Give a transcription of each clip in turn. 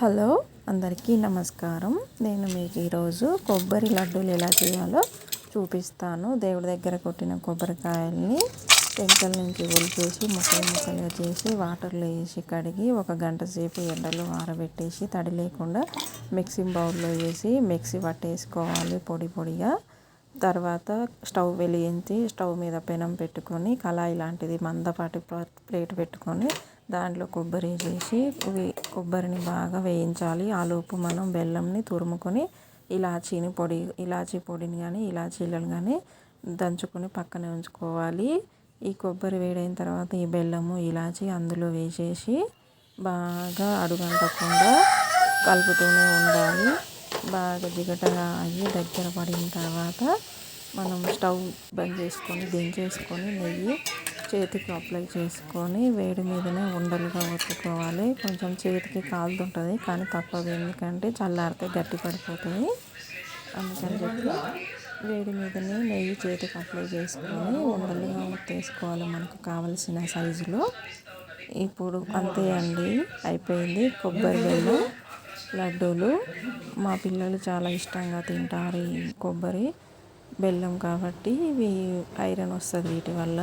Hello అందరికీ నమస్కారం. నేను మీకు ఈరోజు కొబ్బరి లడ్డూలు ఎలా చేయాలో చూపిస్తాను. దేవుడి దగ్గర కొట్టిన కొబ్బరికాయల్ని టెంకల నుంచి ఒలిచేసి ముక్కలు ముక్కలుగా చేసి వాటర్లో వేసి కడిగి ఒక గంట సేపు ఎండలో ఆరబెట్టేసి తడి లేకుండా మిక్సీ బౌల్లో వేసి మిక్సీ పట్టేసుకోవాలి పొడి పొడిగా. తర్వాత స్టవ్ వెలిగించి స్టవ్ మీద పెనం పెట్టుకొని కళాయి లాంటిది మందపాటి ప్లేట్ పెట్టుకొని దాంట్లో కొబ్బరి వేసేసి కొబ్బరిని బాగా వేయించాలి. ఆలోపు మనం బెల్లంని తురుముకొని ఇలాచీని పొడి ఇలాచీ పొడిని కానీ ఇలాచీలను కానీ దంచుకొని పక్కనే ఉంచుకోవాలి. ఈ కొబ్బరి వేడైన తర్వాత ఈ బెల్లము ఇలాచి అందులో వేసేసి బాగా అడుగంటకుండా కలుపుతూనే ఉండాలి. బాగా జిగటగా అయ్యి దగ్గర పడిన తర్వాత మనం స్టవ్ బంద్ చేసుకొని దించేసుకొని నెయ్యి చేతికి అప్లై చేసుకొని వేడి మీదనే ఉండలుగా ఒత్తుకోవాలి. కొంచెం చేతికి కాలుతుంటుంది కానీ తప్పదు. ఎందుకంటే చల్లారితే గట్టి పడిపోతుంది. అందుకని చెప్పి వేడి మీదనే నెయ్యి చేతికి అప్లై చేసుకొని ఉండలుగా ఒత్తేసుకోవాలి మనకు కావలసిన సైజులో. ఇప్పుడు అంతే అండి అయిపోయింది. కొబ్బరి బెల్లం లడ్డూలు. మా పిల్లలు చాలా ఇష్టంగా తింటారు ఈ కొబ్బరి బెల్లం కాబట్టి ఇవి ఐరన్ వస్తుంది వీటి వల్ల.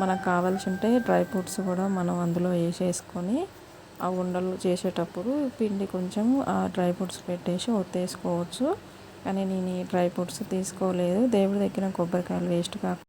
మనకు కావాల్సి ఉంటే డ్రై ఫ్రూట్స్ కూడా మనం అందులో వేసేసుకొని ఆ ఉండలు చేసేటప్పుడు పిండి కొంచెం ఆ డ్రై ఫ్రూట్స్ పెట్టేసి ఒత్తేసుకోవచ్చు. కానీ నేను ఈ డ్రై ఫ్రూట్స్ తీసుకోలేదు. దేవుడి దగ్గర కొబ్బరికాయలు వేస్ట్ కాకుండా